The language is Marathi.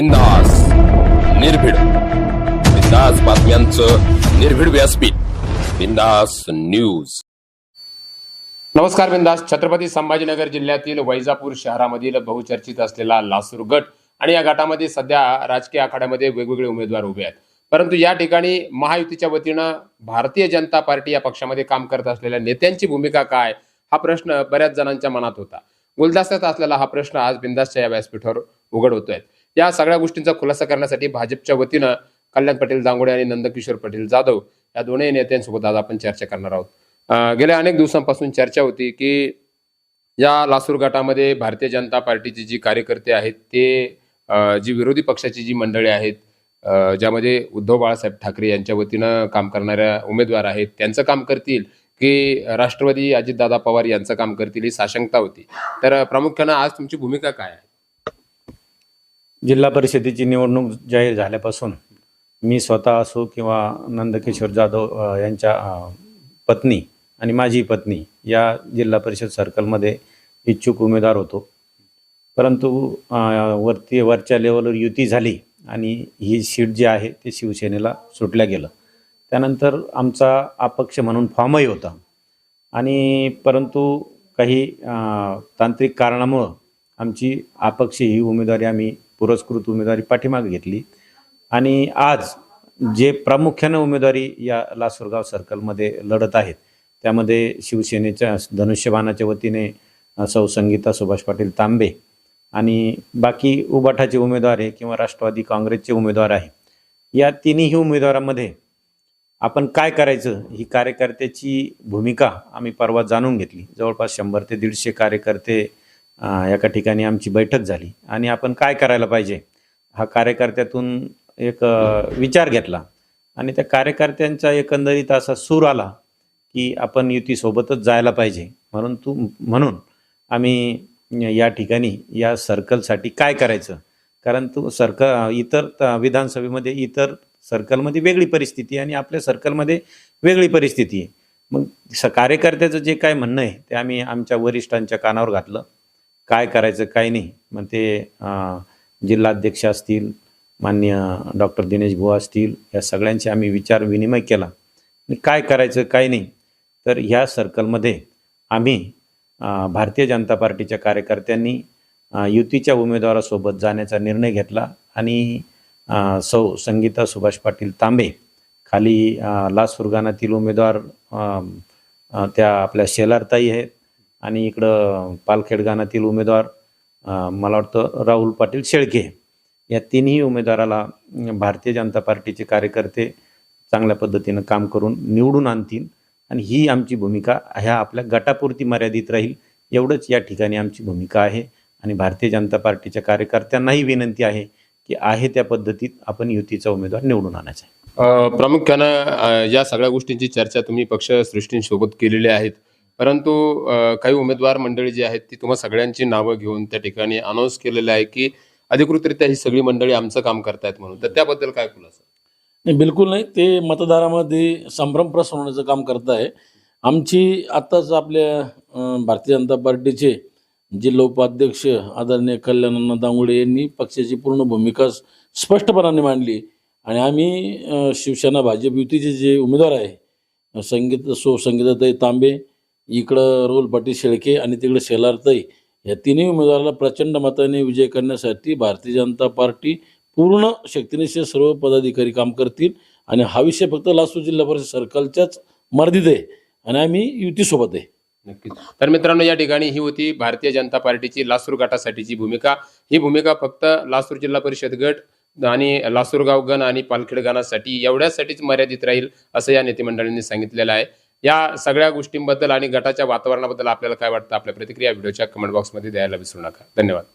बिंदास निर्भीड. बिंदास बातम्यांचं निर्भीड व्यासपीठ. बिंदास न्यूज. नमस्कार बिंदास. छत्रपती संभाजीनगर जिल्ह्यातील वैजापूर शहरामधील बहुचर्चित असलेला लासूर गट आणि या गटामध्ये सध्या राजकीय आखाड्यामध्ये वेगवेगळे उमेदवार उभे आहेत. परंतु या ठिकाणी महायुतीच्या वतीनं भारतीय जनता पार्टी या पक्षामध्ये काम करत असलेल्या नेत्यांची भूमिका काय हा प्रश्न बऱ्याच जणांच्या मनात होता. गुलदस्त्यात असलेला हा प्रश्न आज बिंदासच्या या व्यासपीठावर उघड होतोय. या सगळ्या गोष्टींचा खुलासा करण्यासाठी भाजपच्या वतीनं कल्याण पटेल दांगोडे आणि नंदकिशोर पटेल जाधव या दोन्ही नेत्यांसोबत आज आपण चर्चा करणार आहोत. गेल्या अनेक दिवसांपासून चर्चा होती की या लासूर गटामध्ये भारतीय जनता पार्टीचे जी कार्यकर्ते आहेत ते जी विरोधी पक्षाची जी मंडळी आहेत ज्यामध्ये उद्धव बाळासाहेब ठाकरे यांच्या वतीनं काम करणाऱ्या उमेदवार आहेत त्यांचं काम करतील की राष्ट्रवादी अजितदादा पवार यांचं काम करतील ही साशंकता होती. तर प्रामुख्यानं आज तुमची भूमिका काय आहे? जिल्हा परिषदेची निवडणूक जाहीर झाल्यापासून मी स्वतः असो किंवा नंदकिशोर जाधव यांच्या पत्नी आणि माझी पत्नी या जिल्हा परिषद सर्कलमध्ये इच्छुक उमेदवार होतो. परंतु वरती वरच्या लेवलवर युती झाली आणि ही सीट जी आहे ते शिवसेनेला सुटल्या गेलं. त्यानंतर आमचा अपक्ष म्हणून फॉर्मही होता. आणि परंतु काही तांत्रिक कारणामुळं आमची अपक्ष ही उमेदवारी आम्ही पुरस्कृत उमेदवारी पाठीमागे घेतली. आणि आज जे प्रामुख्यानं उमेदवारी या लासूरगाव सर्कलमध्ये लढत आहेत त्यामध्ये शिवसेनेच्या धनुष्यबाणाच्या वतीने सौ संगीता सुभाष पाटील तांबे आणि बाकी उबाठाचे उमेदवार आहे किंवा राष्ट्रवादी काँग्रेसचे उमेदवार आहे या तिन्ही उमेदवारांमध्ये आपण काय करायचं? ही कार्यकर्त्याची भूमिका आम्ही परवा जाणून घेतली. जवळपास शंभर ते दीडशे कार्यकर्ते एका ठिकाणी आमची बैठक झाली. आणि आपण काय करायला पाहिजे? हा कार्यकर्त्यातून एक विचार घेतला. आणि त्या कार्यकर्त्यांचा एकंदरीत असा सूर आला की आपण युतीसोबतच जायला पाहिजे. म्हणून तू म्हणून आम्ही या ठिकाणी या सर्कलसाठी काय करायचं? कारण तू सर्कल इतर त- विधानसभेमध्ये इतर सर्कलमध्ये वेगळी परिस्थिती आणि आपल्या सर्कलमध्ये वेगळी परिस्थिती आहे. मग स कार्यकर्त्याचं जे काय म्हणणं आहे ते आम्ही आमच्या वरिष्ठांच्या कानावर घातलं. काय करायचं काय नाही. मग ते जिल्हाध्यक्ष असतील मान्य डॉक्टर दिनेश बुवा असतील या सगळ्यांचे आम्ही विचार विनिमय केला. काय करायचं काय नाही. तर ह्या सर्कलमध्ये आम्ही भारतीय जनता पार्टीच्या कार्यकर्त्यांनी युतीच्या उमेदवारासोबत जाण्याचा निर्णय घेतला. आणि सौ संगीता सुभाष पाटील तांबे खाली लास फुरगानातील उमेदवार त्या आपल्या शेलारताई आहेत. आणि इकडं पालखेडगाणातील उमेदवार मला वाटतं राहुल पाटील शेळके. या तिन्ही उमेदवाराला भारतीय जनता पार्टीचे कार्यकर्ते चांगल्या पद्धतीनं काम करून निवडून आणतील आणि ही आमची भूमिका ह्या आपल्या गटापुरती मर्यादित राहील एवढंच या ठिकाणी आमची भूमिका आहे. आणि भारतीय जनता पार्टीच्या कार्यकर्त्यांनाही विनंती आहे की आहे त्या पद्धतीत आपण युतीचा उमेदवार निवडून आणायचा आहे. प्रामुख्यानं या सगळ्या गोष्टींची चर्चा तुम्ही पक्ष सृष्टींसोबत केलेली आहेत. परंतु काही उमेदवार मंडळी जी आहेत ती तुम्हा सगळ्यांची नावं घेऊन त्या ठिकाणी अनाऊन्स केलेलं आहे की अधिकृतरित्या ही सगळी मंडळी आमचं काम करतायत म्हणून. तर त्याबद्दल काय खुलासा? नाही बिलकुल नाही. ते मतदारामध्ये संभ्रम प्रसवण्याचं काम करत आहे आमची आत्ताच आपल्या भारतीय जनता पार्टीचे जिल्हा उपाध्यक्ष आदरणीय कल्याणानंद दांगुडे यांनी पक्षाची पूर्ण भूमिका स्पष्टपणाने मांडली. आणि आम्ही शिवसेना भाजप युतीचे जे उमेदवार आहे संगीत सो संगीताताई तांबे इकडं रोलपाटी शेळके आणि तिकडे शेलारताई या तिन्ही उमेदवाराला प्रचंड मताने विजय करण्यासाठी भारतीय जनता पार्टी पूर्ण शक्तीनिशी सर्व पदाधिकारी काम करतील. आणि हा विषय फक्त लासूर जिल्हा परिषद सर्कलच्याच मर्दीत आहे. आणि आम्ही युतीसोबत आहे. नक्कीच. तर मित्रांनो या ठिकाणी ही होती भारतीय जनता पार्टीची लासूर गटासाठीची भूमिका. ही भूमिका फक्त लासूर जिल्हा परिषद गट आणि लासूरगाव गण आणि पालखेड गणासाठी एवढ्यासाठीच मर्यादित राहील असं या नेतेमंडळांनी सांगितलेलं आहे. या सगळ्या गोष्टींबद्दल आणि गटाच्या वातावरणाबद्दल आपल्याला काय वाटतं? आपल्या प्रतिक्रिया व्हिडिओच्या कमेंट बॉक्समध्ये द्यायला विसरू नका. धन्यवाद.